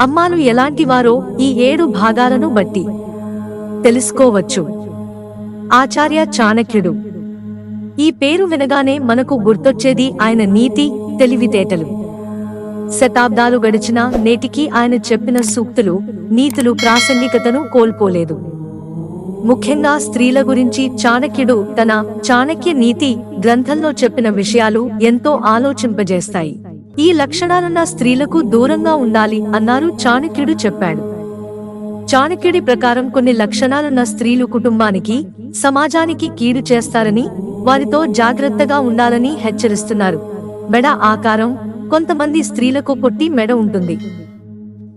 అమ్మాలు ఎలాంటివారో ఈ ఏడు భాగాలను బట్టి. తెలుసుకోవచ్చు. ఆచార్య చాణక్యుడు. ఈ పేరు వినగానే మనకు గుర్తొచ్చేది ఆయన నీతి తెలివితేటలు. శతాబ్దాలు గడిచినా నేటికి ఆయన చెప్పిన సూక్తులు నీతులు ప్రాసంగికతను కోల్పోలేదు. ముఖ్యంగా స్త్రీల గురించి చాణక్యుడు తన చాణక్య నీతి గ్రంథంలో చెప్పిన విషయాలు ఎంతో ఆలోచింపజేస్తాయి. ఈ లక్షణాలున్న స్త్రీలకు దూరంగా ఉండాలి అన్నారు చాణక్యుడు చెప్పాడు. చాణక్యుడి ప్రకారం కొన్ని లక్షణాలున్న స్త్రీలు కుటుంబానికి సమాజానికి కీడు చేస్తారని వారితో జాగ్రత్తగా ఉండాలని హెచ్చరిస్తున్నారు. మెడ ఆకారం కొంతమంది స్త్రీలకు పొట్టి మెడ ఉంటుంది.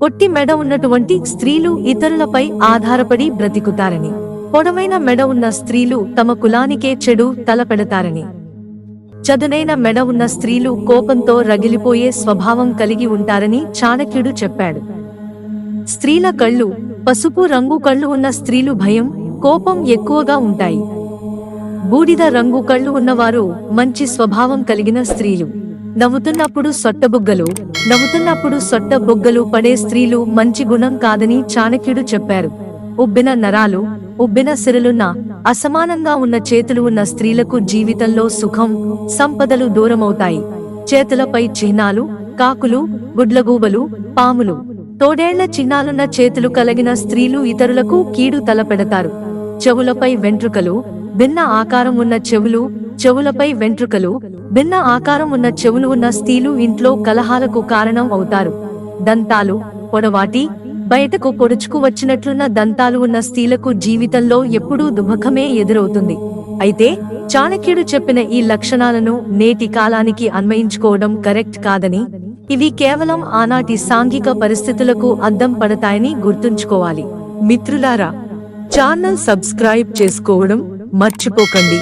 పొట్టి మెడ ఉన్నటువంటి స్త్రీలు ఇతరులపై ఆధారపడి బ్రతికుతారని. పొడవైన మెడ ఉన్న స్త్రీలు తమ కులానికే చెడు తలపెడతారని. చదునైన మెడ ఉన్న స్త్రీలు కోపంతో రగిలిపోయే స్వభావం కలిగి ఉంటారని చాణక్యుడు చెప్పాడు. స్త్రీల కళ్ళు పసుపు రంగు కళ్ళు ఉన్న స్త్రీలు భయం కోపం ఎక్కువగా ఉంటాయి. బూడిద రంగు కళ్ళు ఉన్నవారు మంచి స్వభావం కలిగిన స్త్రీలు. నవ్వుతున్నప్పుడు సొట్టబుగ్గలు నవ్వుతున్నప్పుడు సొట్ట బుగ్గలు పడే స్త్రీలు మంచి గుణం కాదని చాణక్యుడు చెప్పారు. ఉబ్బిన నరాలు ఉబ్బిన సిరలున్న అసమానంగా ఉన్న చేతులు ఉన్న స్త్రీలకు జీవితంలో సుఖం సంపదలు దూరమవుతాయి. చేతులపై చిహ్నాలు కాకులు గుడ్లగూబలు పాములు. తోడేళ్ళ చిహ్నాలున్న చేతులు కలిగిన స్త్రీలు ఇతరులకు కీడు తలపెడతారు. చెవులపై వెంట్రుకలు భిన్న ఆకారం ఉన్న చెవులు చెవులపై వెంట్రుకలు భిన్న ఆకారం ఉన్న చెవులు ఉన్న స్త్రీలు ఇంట్లో కలహాలకు కారణం అవుతారు. దంతాలు పొడవాటి బయటకు పొడుచుకు వచ్చినట్లున్న దంతాలు ఉన్న స్త్రీలకు జీవితంలో ఎప్పుడూ దుమఖమే ఎదురవుతుంది. అయితే చాణక్యుడు చెప్పిన ఈ లక్షణాలను నేటి కాలానికి అన్వయించుకోవడం కరెక్ట్ కాదని ఇవి కేవలం ఆనాటి సాంఘిక పరిస్థితులకు అద్దం పడతాయని గుర్తుంచుకోవాలి. మిత్రులారా ఛానల్ సబ్స్క్రైబ్ చేసుకోవడం మర్చిపోకండి.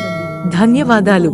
ధన్యవాదాలు.